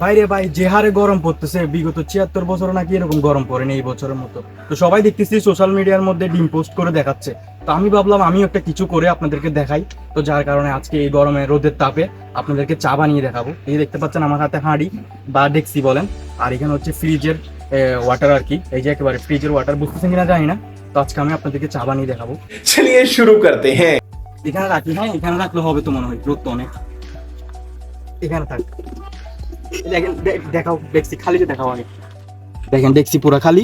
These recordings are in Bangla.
বাইরে ভাই যে হারে গরম পড়তেছে বিগত ছিয়াত্তর বছর নাকি এরকম গরম পড়েনি এই বছরের মতো। তো সবাই দেখতেছি সোশ্যাল মিডিয়ার মধ্যে ডিম পোস্ট করে দেখাচ্ছে। তো আমি ভাবলাম আমি একটা কিছু করে আপনাদেরকে দেখাই। তো যার কারণে আজকে এই গরমে রোদের তাপে আপনাদেরকে চা বানিয়ে দেখাবো। এই দেখতে পাচ্ছেন আমার হাতে হাঁড়ি বা ডেক্সি বলেন। আর এখানে হচ্ছে ফ্রিজের ওয়াটার আর কি। এই যে একেবারে ফ্রিজের ওয়াটার বুঝতেছেন কিনা জানি না। তো আজকে আমি আপনাদেরকে চা বানিয়ে দেখাবো। চলিয়ে শুরু করতে হ্যাঁ। এখানে রাখি হ্যাঁ এখানে রাখলে হবে তো মনে হয় রোদ তো অনেক। এখানে থাক। দেখাও, দেখছি, খালি যে দেখাও আগে। দেখেন, দেখছি পুরো খালি।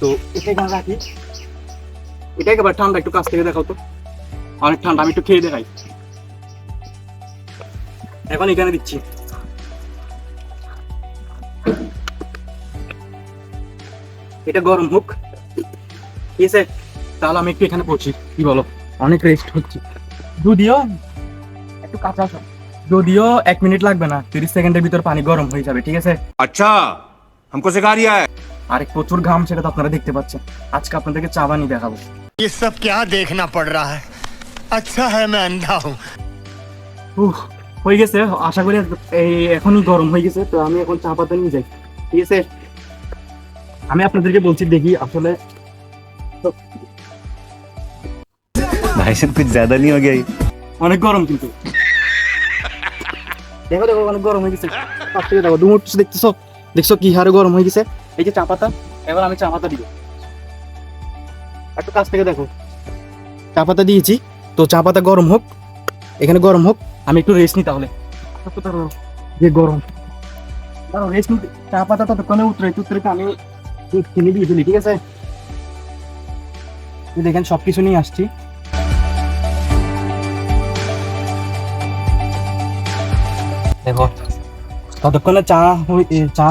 তো এটা এখানে রাখি। এটা একেবারে ঠান্ডা, একটু কাছ থেকে দেখাও তো। অনেক ঠান্ডা, আমি একটু খেয়ে দেখাই। এখন এখানে দিচ্ছি। এটা গরম হোক। ঠিক আছে? তাহলে আমি একটু এখানে পড়ছি। কি বলো? অনেক রেস্ট হচ্ছে। যদিও একটু কাঁচা। যদিও এক মিনিট লাগবে না তিরিশ সেকেন্ডের ভিতর পানি গরম হয়ে যাবে ঠিক আছে अच्छा हमको सिखा रिया है আর প্রচুর ঘাম সেটা তো আপনারা দেখতে পাচ্ছেন আজকে আপনাদেরকে চা বানিয়ে দেখাবো ये सब क्या देखना पड़ रहा है अच्छा है मैं अंधा हूँ উহ, হয়ে গেছে আশা করি এই এখনই গরম হয়ে গেছে তো আমি এখন চা পাতা নিয়ে যাই ঠিক আছে আমি আপনাদেরকে বলছি দেখি আসলে भाई साहब कुछ ज्यादा नहीं हो गया ये? অনেক গরম কিন্তু দেখো দেখো, অনেক গরম হয়ে গেছে। পাশ থেকে দেখো দুমুট দেখতেছো? দেখছ কি হারে গরম হয়ে গেছে? এই যে চা পাতা, এবার আমি চা পাতা দিব। একটু কাছ থেকে দেখো। চা পাতা দিয়েছি, তো চা পাতা গরম হোক, এখানে গরম হোক, আমি একটু রেস্ট নিই তাহলে। যে গরম। দাঁড়াও রেস্ট নিতে চা পাতা ততক্ষণে উতরে উতরে আমি কিনে দিয়ে ফেলি, ঠিক আছে? দেখেন সব কিছু নিয়ে আসছি। দেখো, ততক্ষণে চা চা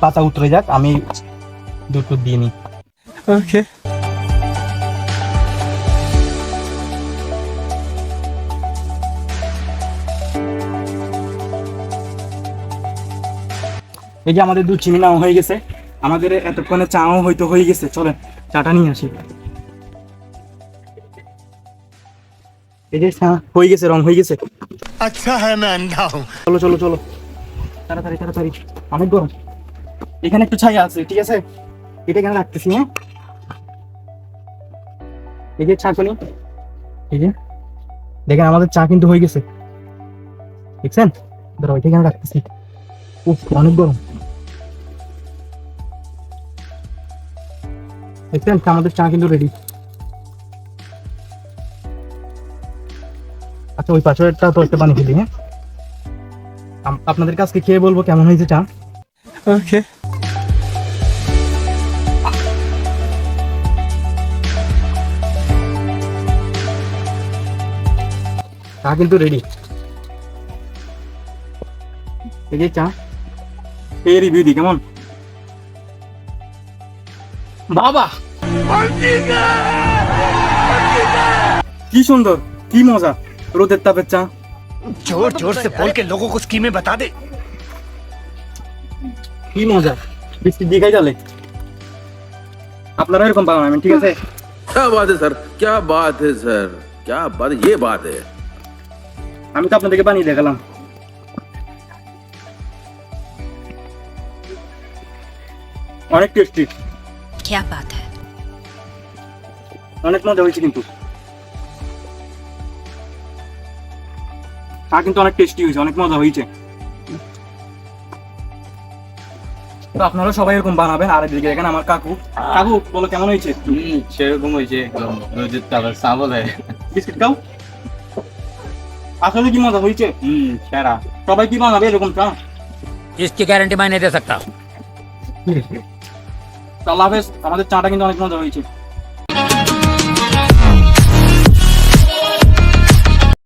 পাতা উতরে যাক, আমি দুধ টুধ দিয়ে নিই। ओके এই যে আমাদের দুধ চিনি নাও হয়ে গেছে, আমাদের এতক্ষণে চাও হয়তো হয়ে গেছে, চলেন, চাটা নিয়ে আসি। এই যে হ্যাঁ, হয়ে গেছে রং হয়ে গেছে। আচ্ছা হ্যাঁ না আন্ধা চলো চলো চলো। তাড়াতাড়ি তাড়াতাড়ি। অনেক গরম। এখানে একটু ছাই আছে ঠিক আছে? এটা কেন রাখতেছি হ্যাঁ? এই যে ছাকনি এই যে দেখেন আমাদের চা কিন্তু হয়ে গেছে। দেখছেন? ধরো এটা কেন রাখতেছি? উফ অনেক গরম। দেখছেন? আমাদের চা কিন্তু রেডি আচ্ছা ওই পাশেরটা তো একটা পানি খেলি হ্যাঁ? আপনাদের কাছকে খেয়ে বলব কেমন হয়েছে চা ओके চা কিন্তু রেডি এই যে চা। এই রিভিউ দি কেমন? বাবা! কি সুন্দর কি মজা। রোদের তাপের চা जोर जोर से बोल के लोगों को स्कीमें बता दे কি মজা বিস্কিট দিয়ে খাই তাহলে আপনারা এরকম বানাবেন ঠিক আছে क्या बात है सर क्या बात है सर क्या बात ये बात है আমি তো আপনাদেরকে বানিয়ে দেখালাম অনেক টেস্টি क्या बात है অনেক মজা হয়েছে কিন্তু চা কিন্তু অনেক টেস্টি হয়েছে অনেক মজা হয়েছে তো আপনারা সবাই এরকম বানাবেন আর এদিকে দেখেন আমার কাকু কাকু বলো কেমন হয়েছে সেরকম হয়েছে একদম রোদের তারপর চাবল হয় বিস্কিট খাও আসলে কি মজা হয়েছে হুম সেরা সবাই কি বানাবে এরকম চা इसकी गारंटी मैं नहीं दे सकता তো আল্লাহ হাফেজ আমাদের চাটা কিন্তু অনেক মজা হয়েছে